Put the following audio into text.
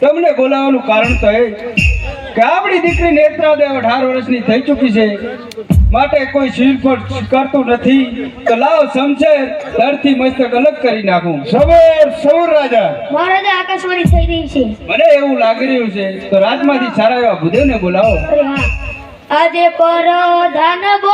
તમને બોલાવવાનું કારણ તો એ કે આપણી દીકરી નેત્રા દેવ અઢાર વર્ષની થઈ ચૂકી છે. માટે કોઈ શિર પર કરતું નથી. તો લાવ સમશે ધરથી મસ્તક અલગ કરી નાખું. સબર સબર રાજા. મહારાજા આકાશવાણી થઈ રહી છે. મને એવું લાગી રહ્યું છે. તો રાજમાંથી સારા એવા ભૂદેવને બોલાવો. આજે પર ધન બોલાવે